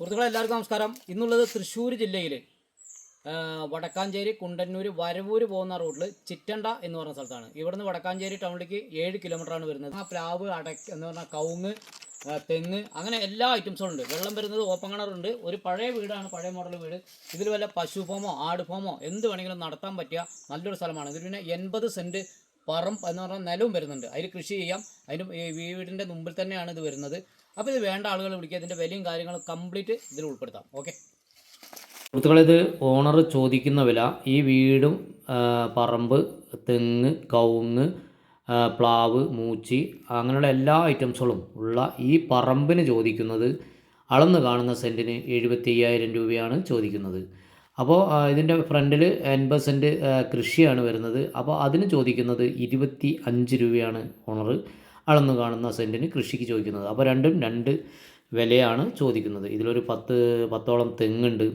സുഹൃത്തുക്കളെ എല്ലാവർക്കും നമസ്കാരം. ഇന്നുള്ളത് തൃശ്ശൂർ ജില്ലയിൽ വടക്കാഞ്ചേരി കുണ്ടന്നൂർ വരവൂർ പോകുന്ന റോഡിൽ ചിറ്റണ്ട എന്ന് പറഞ്ഞ സ്ഥലത്താണ്. ഇവിടുന്ന് വടക്കാഞ്ചേരി ടൗണിലേക്ക് ഏഴ് കിലോമീറ്ററാണ് വരുന്നത്. ആ പ്ലാവ് അടക്ക എന്ന് പറഞ്ഞാൽ കവുങ്ങ് തെങ്ങ് അങ്ങനെ എല്ലാ ഐറ്റംസും ഉണ്ട്. വെള്ളം വരുന്നത് ഓപ്പൺ കിണറുണ്ട് ഒരു പഴയ വീടാണ് പഴയ മോഡൽ വീട്. ഇതിൽ വല്ല പശു ഫോമോ ആട് ഫോമോ എന്ത് വേണമെങ്കിലും നടത്താൻ പറ്റിയ നല്ലൊരു സ്ഥലമാണ്. ഇതിൽ പിന്നെ എൺപത് സെന്റ് പറം എന്ന് പറഞ്ഞാൽ നിലവും വരുന്നുണ്ട്. അതിൽ കൃഷി ചെയ്യാം. അതിന് ഈ വീടിന്റെ മുമ്പിൽ തന്നെയാണ് ഇത് വരുന്നത്. അപ്പോൾ ഇത് വേണ്ട ആളുകൾ വിളിക്കുക. ഇതിന്റെ വിലയും കാര്യങ്ങളും കംപ്ലീറ്റ് ഇതിൽ ഉൾപ്പെടുത്താം. ഓക്കെ സുഹൃത്തുക്കളെ ഇത് ഓണർ ചോദിക്കുന്ന വില. ഈ വീടും പറമ്പ് തെങ്ങ് കവുങ്ങ് പ്ലാവ് മൂച്ചി അങ്ങനെയുള്ള എല്ലാ ഐറ്റംസുകളും ഉള്ള ഈ പറമ്പിന് ചോദിക്കുന്നത് അളന്ന് കാണുന്ന സെന്റിന് എഴുപത്തി അയ്യായിരം രൂപയാണ് ചോദിക്കുന്നത്. അപ്പോൾ ഇതിന്റെ ഫ്രണ്ടിൽ എൺപത് സെന്റ് കൃഷിയാണ് വരുന്നത്. അപ്പോൾ അതിന് ചോദിക്കുന്നത് ഇരുപത്തി അഞ്ച് രൂപയാണ് ഓണർ അളന്ന് കാണുന്ന സെന്റിന് കൃഷിക്ക് ചോദിക്കുന്നത്. അപ്പോൾ രണ്ടും രണ്ട് വിലയാണ് ചോദിക്കുന്നത്. ഇതിലൊരു പത്ത് പത്തോളം തെങ്ങുണ്ട്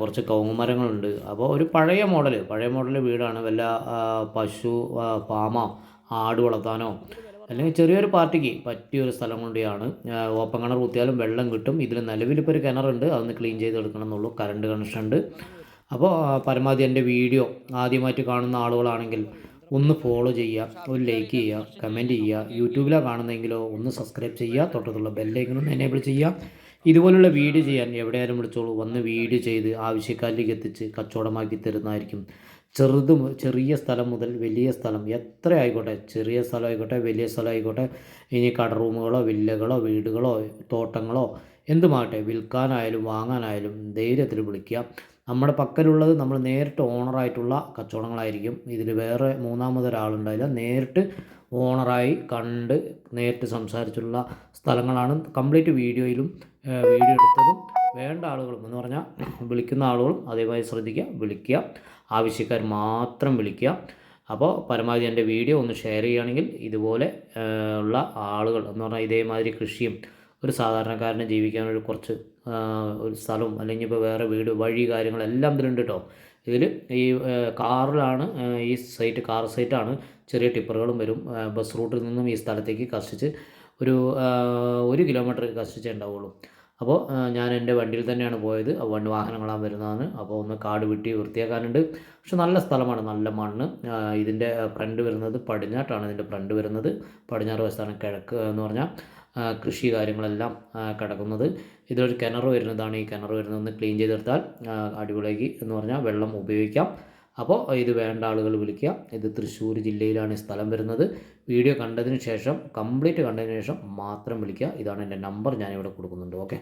കുറച്ച് കൗങ്ങുമരങ്ങളുണ്ട് അപ്പോൾ ഒരു പഴയ മോഡൽ പഴയ മോഡൽ വീടാണ് വല്ല പശു പാമ ആട് വളർത്താനോ അല്ലെങ്കിൽ ചെറിയൊരു പാർട്ടിക്ക് പറ്റിയൊരു സ്ഥലം കൊണ്ടാണ് ഓപ്പൺ കിണർ കുത്തിയാലും വെള്ളം കിട്ടും. ഇതിൽ നിലവിലിപ്പോൾ ഒരു കിണറുണ്ട് അതൊന്ന് ക്ലീൻ ചെയ്ത് എടുക്കണം എന്നുള്ളൂ. കറണ്ട് കണക്ഷൻ ഉണ്ട് അപ്പോൾ പരമാവധി എന്റെ വീഡിയോ ആദ്യമായിട്ട് കാണുന്ന ആളുകളാണെങ്കിൽ ഒന്ന് ഫോളോ ചെയ്യുക ഒരു ലൈക്ക് ചെയ്യുക കമന്റ് ചെയ്യുക യൂട്യൂബിലാണ് കാണുന്നതെങ്കിലോ ഒന്ന് സബ്സ്ക്രൈബ് ചെയ്യുക തൊട്ടത്തുള്ള ബെല്ലൈക്കനും എനേബിൾ ചെയ്യുക. ഇതുപോലുള്ള വീഡിയോ ചെയ്യാൻ എവിടെയാലും വിളിച്ചോളൂ. വന്ന് വീഡിയോ ചെയ്ത് ആവശ്യക്കാരിലേക്ക് എത്തിച്ച് കച്ചവടമാക്കി തരുന്നതായിരിക്കും. ചെറുത് ചെറിയ സ്ഥലം മുതൽ വലിയ സ്ഥലം എത്ര ആയിക്കോട്ടെ? ചെറിയ സ്ഥലം ആയിക്കോട്ടെ വലിയ സ്ഥലം ആയിക്കോട്ടെ. ഇനി കട റൂമുകളോ വില്ലകളോ വീടുകളോ തോട്ടങ്ങളോ എന്തുമാകട്ടെ വിൽക്കാനായാലും വാങ്ങാനായാലും ധൈര്യത്തിൽ വിളിക്കുക. നമ്മുടെ പക്കലുള്ളത് നമ്മൾ നേരിട്ട് ഓണറായിട്ടുള്ള കച്ചവടങ്ങളായിരിക്കും. ഇതിൽ വേറെ മൂന്നാമതൊരാളുണ്ടായില്ല. നേരിട്ട് ഓണറായി കണ്ട് നേരിട്ട് സംസാരിച്ചുള്ള സ്ഥലങ്ങളാണ് കംപ്ലീറ്റ് വീഡിയോയിലും വീഡിയോ എടുത്തതും. വേണ്ട ആളുകളും എന്ന് പറഞ്ഞാൽ വിളിക്കുന്ന ആളുകളും അതേപോലെ ശ്രദ്ധിക്കുക വിളിക്കുക. ആവശ്യക്കാർ മാത്രം വിളിക്കുക. അപ്പോൾ പരമാവധി എന്റെ വീഡിയോ ഒന്ന് ഷെയർ ചെയ്യുകയാണെങ്കിൽ ഇതുപോലെ ഉള്ള ആളുകൾ എന്ന് പറഞ്ഞാൽ ഇതേമാതിരി കൃഷിയും ഒരു സാധാരണക്കാരന് ജീവിക്കാനൊരു കുറച്ച് ഒരു സ്ഥലവും അല്ലെങ്കിൽ ഇപ്പോൾ വേറെ വീട് വഴി കാര്യങ്ങളെല്ലാം ഇതിലുണ്ട് കേട്ടോ ഇതിൽ ഈ കാറിലാണ് ഈ സൈറ്റ് കാർ സൈറ്റാണ് ചെറിയ ടിപ്പറുകളും വരും. ബസ് റൂട്ടിൽ നിന്നും ഈ സ്ഥലത്തേക്ക് കഷ്ടിച്ച് ഒരു ഒരു കിലോമീറ്റർ കഷ്ടിച്ചേ ഉണ്ടാവുള്ളൂ. അപ്പോൾ ഞാൻ എന്റെ വണ്ടിയിൽ തന്നെയാണ് പോയത്. വണ്ടി വാഹനങ്ങളാണ് വരുന്നതാണ് അപ്പോൾ ഒന്ന് കാട് വിട്ടി വൃത്തിയാക്കാനുണ്ട്. പക്ഷെ നല്ല സ്ഥലമാണ്. നല്ല മണ്ണ്. ഇതിന്റെ ഫ്രണ്ട് വരുന്നത് പടിഞ്ഞാട്ടാണ് ഇതിന്റെ ഫ്രണ്ട് വരുന്നത് പടിഞ്ഞാറ് വശത്താണ് കിഴക്ക് എന്ന് പറഞ്ഞാൽ കൃഷി കാര്യങ്ങളെല്ലാം കിടക്കുന്നത്. ഇതിലൊരു കിണർ വരുന്നതാണ്. ഈ കിണർ വരുന്നതെന്ന് ക്ലീൻ ചെയ്തെടുത്താൽ അടിപൊളിയാക്കി എന്ന് പറഞ്ഞാൽ വെള്ളം ഉപയോഗിക്കാം. അപ്പോൾ ഇത് വേണ്ട ആളുകൾ വിളിക്കുക. ഇത് തൃശ്ശൂർ ജില്ലയിലാണ് ഈ സ്ഥലം വരുന്നത്. വീഡിയോ കണ്ടതിന് ശേഷം കംപ്ലീറ്റ് കണ്ടതിന് ശേഷം മാത്രം വിളിക്കുക. ഇതാണ് എന്റെ നമ്പർ ഞാനിവിടെ കൊടുക്കുന്നുണ്ട്. ഓക്കെ?